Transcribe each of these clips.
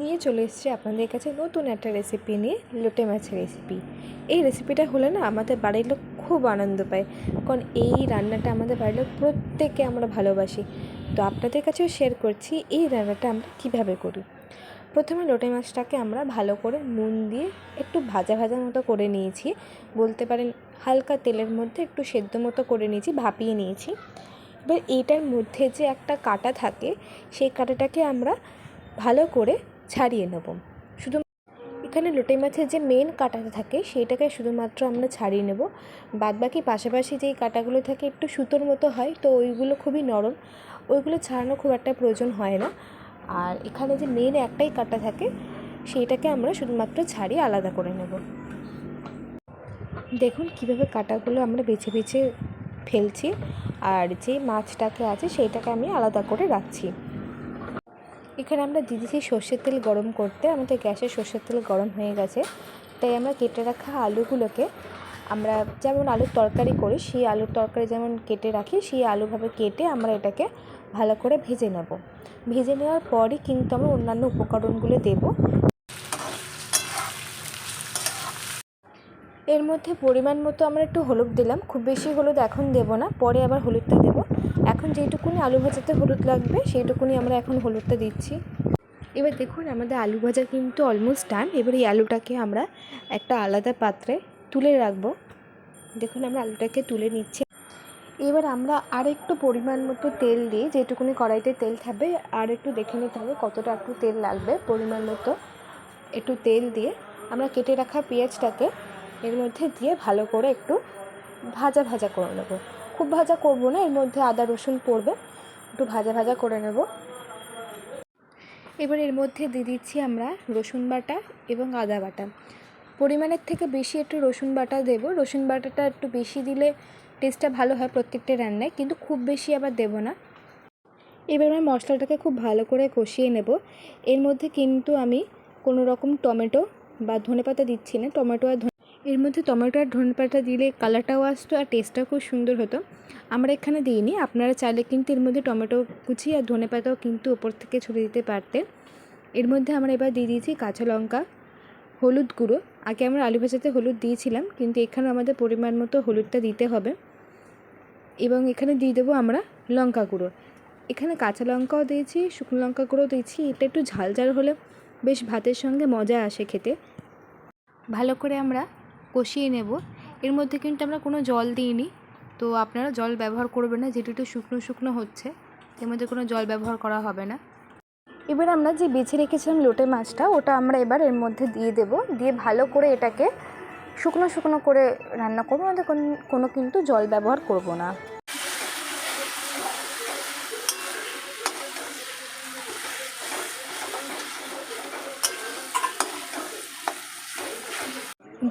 নিয়ে চলে এসেছি আপনাদের কাছে নতুন একটা রেসিপি নিয়ে, লোটে মাছের রেসিপি এই রেসিপিটা হলে না আমাদের বাড়ির লোক খুব আনন্দ পায়। কারণ এই রান্নাটা আমাদের বাড়ির লোক প্রত্যেকে আমরা ভালোবাসি। তো আপনাদের কাছেও শেয়ার করছি এই রান্নাটা আমরা কীভাবে করি। প্রথমে লোটে মাছটাকে আমরা ভালো করে নুন দিয়ে একটু ভাজা ভাজা মতো করে নিয়েছি। বলতে পারেন হালকা তেলের মধ্যে একটু সেদ্ধ মতো করে নিয়েছি, ভাপিয়ে নিয়েছি। এবার এইটার মধ্যে যে একটা কাঁটা থাকে, সেই কাঁটাটাকে আমরা ভালো করে ছাড়িয়ে নেব। শুধু এখানে লোটে মাছের যে মেন কাঁটাটা থাকে, সেইটাকে শুধুমাত্র আমরা ছাড়িয়ে নেব। বাদ বাকি পাশাপাশি যেই কাঁটাগুলো থাকে একটু সুতোর মতো হয়, তো ওইগুলো খুবই নরম। ওইগুলো ছাড়ানো খুব একটা প্রয়োজন হয় না। আর এখানে যে মেন একটাই কাঁটা থাকে, সেইটাকে আমরা শুধুমাত্র ছাড়িয়ে আলাদা করে নেব। দেখুন কীভাবে কাঁটাগুলো আমরা বেছে বেছে ফেলছি। আর যে মাছটাকে আছে, সেইটাকে আমি আলাদা করে রাখছি। এখানে আমরা দিয়ে দিয়েছি সর্ষের তেল গরম করতে। আমাদের গ্যাসে সর্ষের তেল গরম হয়ে গেছে। তাই আমরা কেটে রাখা আলুগুলোকে আমরা যেমন আলুর তরকারি করি, সেই আলুর তরকারি যেমন কেটে রাখি, সেই আলুভাবে কেটে আমরা এটাকে ভালো করে ভেজে নেব। ভেজে নেওয়ার পরই কিন্তু আমরা অন্যান্য উপকরণগুলো দেব। এর মধ্যে পরিমাণ মতো আমরা একটু হলুদ দিলাম। খুব বেশি হলুদ এখন দেব না, পরে আবার হলুদটা দেবো। এখন যেইটুকুনি আলু ভাজাতে হলুদ লাগবে, সেইটুকুনি আমরা এখন হলুদটা দিচ্ছি। এবার দেখুন, আমাদের আলু ভাজা কিন্তু অলমোস্ট ডান এবার এই আলুটাকে আমরা একটা আলাদা পাত্রে তুলে রাখব। দেখুন, আমরা আলুটাকে তুলে নিচ্ছি। এবার আমরা আর একটু পরিমাণ মতো তেল দিয়ে, যেটুকুনি কড়াইতে তেল থাকবে আর একটু দেখে নিতে হবে কতটা একটু তেল লাগবে পরিমাণ মতো। একটু তেল দিয়ে আমরা কেটে রাখা পেঁয়াজটাকে এর মধ্যে দিয়ে ভালো করে একটু ভাজা ভাজা করে নেব। খুব ভাজা করব না, এর মধ্যে আদা রসুন পড়বে, একটু ভাজা ভাজা করে নেব। এবার এর মধ্যে দিয়ে দিচ্ছি আমরা রসুন বাটা এবং আদা বাটা। পরিমাণের থেকে বেশি একটু রসুন বাটা দেবো। রসুন বাটাটা একটু বেশি দিলে টেস্টটা ভালো হয় প্রত্যেকটা রান্নায়, কিন্তু খুব বেশি আবার দেবো না। এবার আমি মশলাটাকে খুব ভালো করে কষিয়ে নেব। এর মধ্যে কিন্তু আমি কোনো রকম টমেটো বা ধনেপাতা দিচ্ছি না, টমেটো আর এর মধ্যে টমেটো আর ধনেপাতা দিলে কালারটাও আসতো আর টেস্টটাও খুব সুন্দর হতো। আমরা এখানে দিইনি, আপনারা চাইলে কিন্তু এর মধ্যে টমেটো কুচি আর ধনেপাতাও কিন্তু ওপর থেকে ছড়িয়ে দিতে পারতেন। এর মধ্যে আমরা এবার দিয়ে দিয়েছি কাঁচা লঙ্কা, হলুদ গুঁড়ো। আগে আমরা আলু ভাজাতে হলুদ দিয়েছিলাম, কিন্তু এখানে আমাদের পরিমাণ মতো হলুদটা দিতে হবে। এবং এখানে দিয়ে দেবো আমরা লঙ্কা গুঁড়ো। এখানে কাঁচা লঙ্কাও দিয়েছি, শুকনো লঙ্কা গুঁড়ো দিয়েছি, এটা একটু ঝাল ঝাল হলে বেশ ভাতের সঙ্গে মজা আসে খেতে। ভালো করে আমরা কষিয়ে নেব। এর মধ্যে কিন্তু আমরা কোনো জল দিইনি। তো আপনারা জল ব্যবহার করবেন না যেটা একটু শুকনো শুকনো হচ্ছে, এর মধ্যে কোনো জল ব্যবহার করা হবে না। এবার আমরা যে বেছে রেখেছিলাম লোটে মাছটা, ওটা আমরা এবার এর মধ্যে দিয়ে দেব। দিয়ে ভালো করে এটাকে শুকনো শুকনো করে রান্না করব, আমাদের কোনো কিন্তু জল ব্যবহার করব না।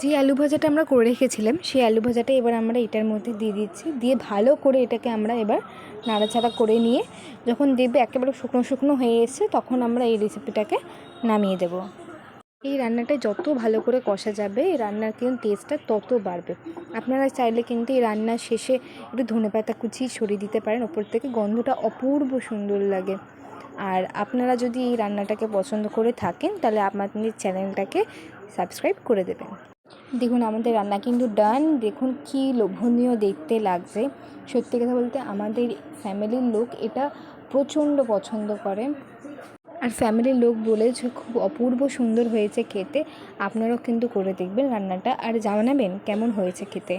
যে আলু ভাজাটা আমরা করে রেখেছিলাম, সেই আলু ভাজাটা এবার আমরা এটার মধ্যে দিয়ে দিচ্ছি। দিয়ে ভালো করে এটাকে আমরা এবার নাড়াচাড়া করে নিয়ে যখন দেখবে একেবারে শুকনো শুকনো হয়ে এসছে, তখন আমরা এই রেসিপিটাকে নামিয়ে দেব। এই রান্নাটা যত ভালো করে কষা যাবে, এই রান্নার কিন্তু টেস্টটা তত বাড়বে। আপনারা চাইলে কিন্তু এই রান্নার শেষে একটু ধনেপাতা কুচি ছড়িয়ে দিতে পারেন, ওপর থেকে গন্ধটা অপূর্ব সুন্দর লাগে। আর আপনারা যদি এই রান্নাটাকে পছন্দ করে থাকেন, তাহলে আপনাদের চ্যানেলটাকে সাবস্ক্রাইব করে দেবেন। দেখুন, আমাদের রান্না কিন্তু ডান দেখুন, কি লোভনীয় দেখতে লাগছে। সত্যি কথা বলতে, আমাদের ফ্যামিলির লোক এটা প্রচণ্ড পছন্দ করে। আর ফ্যামিলির লোক বলেছে, খুব অপূর্ব সুন্দর হয়েছে খেতে। আপনারাও কিন্তু করে দেখবেন রান্নাটা। আর জানাবেন, কেমন হয়েছে খেতে?